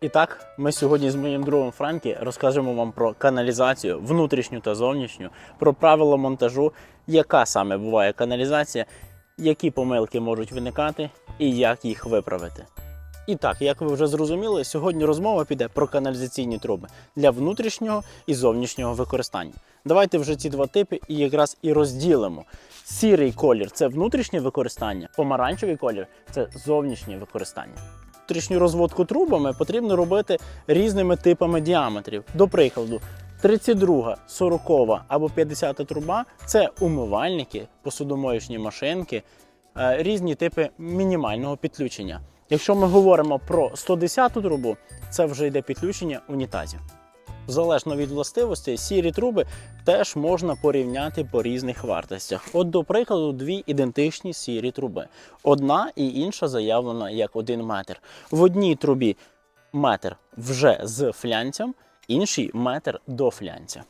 І так, ми сьогодні з моїм другом Франкі розкажемо вам про каналізацію, внутрішню та зовнішню, про правила монтажу, яка саме буває каналізація, які помилки можуть виникати і як їх виправити. І так, як ви вже зрозуміли, сьогодні розмова піде про каналізаційні труби для внутрішнього і зовнішнього використання. Давайте вже ці два типи і якраз і розділимо. Сірий колір це внутрішнє використання, помаранчевий колір це зовнішнє використання. Внутрішню розводку трубами потрібно робити різними типами діаметрів. До прикладу, 32, 40 або 50 труба це умивальники, посудомоєчні машинки, е, різні типи мінімального підключення. Якщо ми говоримо про 110 трубу, це вже йде підключення унітазів. Залежно від властивостей, сірі труби теж можна порівняти по різних вартостях. От, до прикладу, дві ідентичні сірі труби. Одна і інша заявлена як 1 метр. В одній трубі метр вже з флянцем, інший метр до флянця.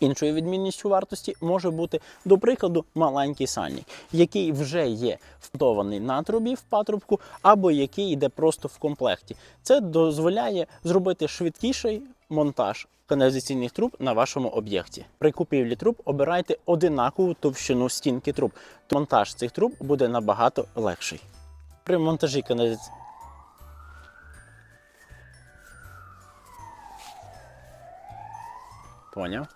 Іншою відмінністю вартості може бути, до прикладу, маленький сальник, який вже є вбудований на трубі в патрубку, або який йде просто в комплекті. Це дозволяє зробити швидкіший монтаж каналізаційних труб на вашому об'єкті. При купівлі труб обирайте одинакову товщину стінки труб. то Монтаж цих труб буде набагато легший. При монтажі каналізаційних Поняв.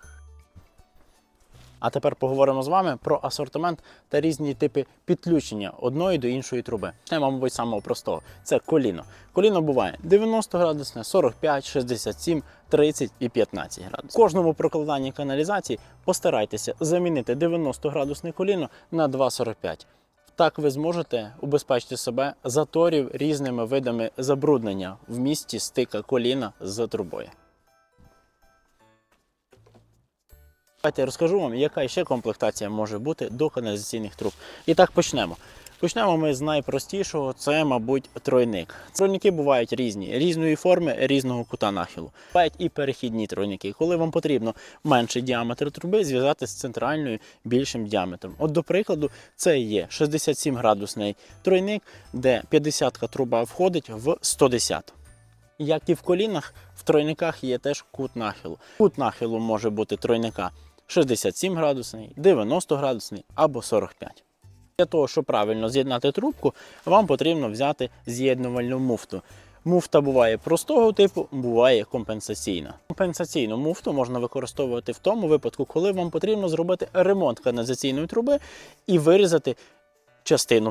А тепер поговоримо з вами про асортимент та різні типи підключення одної до іншої труби. Почнемо, мабуть, самого простого. Це коліно. Коліно буває 90 градусне, 45, 67, 30 і 15 градусів. В кожному прокладанні каналізації постарайтеся замінити 90 градусне коліно на 2,45. Так ви зможете убезпечити себе заторів різними видами забруднення в місті стика коліна з трубою. Давайте розкажу вам, яка ще комплектація може бути до каналізаційних труб. І так почнемо. Почнемо ми з найпростішого, це, мабуть, тройник. Тройники бувають різні, різної форми, різного кута нахилу. Бувають і перехідні тройники, коли вам потрібно менший діаметр труби зв'язати з центральною більшим діаметром. От, до прикладу, це є 67 градусний тройник, де 50-ка труба входить в 110. Як і в колінах, в тройниках є теж кут нахилу. Кут нахилу може бути тройника 67 градусний, 90 градусний або 45. Для того, щоб правильно з'єднати трубку, вам потрібно взяти з'єднувальну муфту. Муфта буває простого типу, буває компенсаційна. Компенсаційну муфту можна використовувати в тому випадку, коли вам потрібно зробити ремонт каналізаційної труби і вирізати частину